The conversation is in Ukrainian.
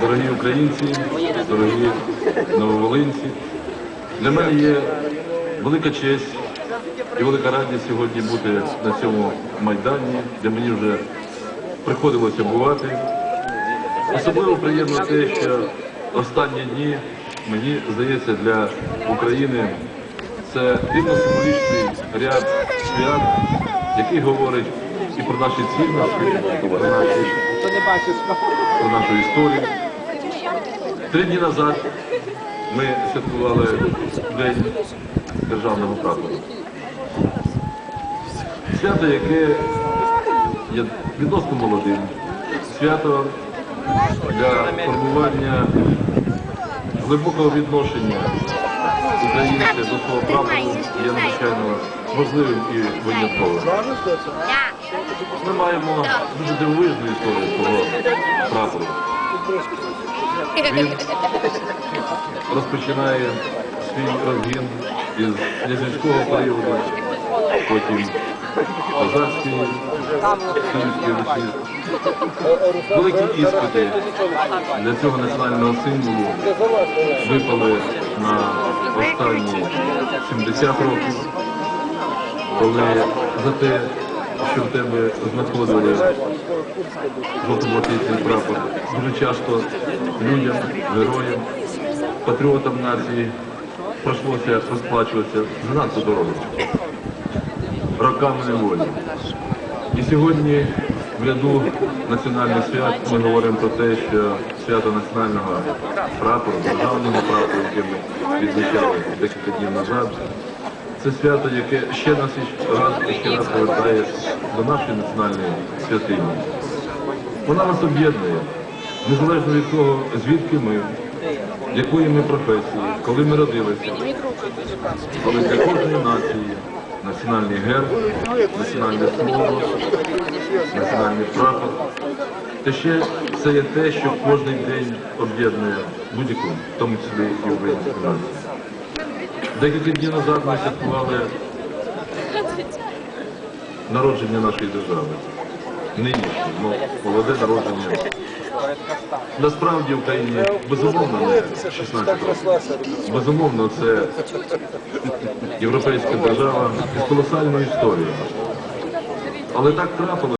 Дорогі українці, дорогі нововолинці, для мене є велика честь і велика радість сьогодні бути на цьому майдані, де мені вже приходилося бувати. Особливо приємно те, що останні дні, мені здається, для України це дивно символічний ряд свят, який говорить і про наші цінності, і про, наші, про нашу історію. Три дні назад ми святкували День державного прапора. Свято, яке є відносно молодим, свято для формування глибокого відношення українця до свого прапору є надзвичайно важливим і винятковим. Ми маємо дуже дивовижну історію свого прапору. Він розпочинає свій розгін із князівського періоду, потім козацький, Київський Русі. Великі іспити для цього національного символу випали на останні 70 років, коли за те, що в тебе знаходили жовто-блакитний прапор, дуже часто людям, героям, патріотам нації прийшлося розплачуватися занадто дорого, роками неволі. І сьогодні в ряду національних свят ми говоримо про те, що свято національного прапору, державного прапору, яке ми відзначали декілька днів назад, це свято, яке ще нас раз і ще повертає до нашої національної святині. Вона нас об'єднує, незалежно від того, звідки ми, якої ми професії, коли ми родилися. Але для кожної нації національний герб, національне слово, національний прапор. Та ще це є те, що кожен день об'єднує будь-яку, в тому числі і українську націю. Декілька днів назад ми святкували народження нашої держави. Нинішнє, ну, молоде народження. Насправді в Україні безумовно не 16 років. Безумовно, це європейська держава із колосальною історією. Але так трапилося.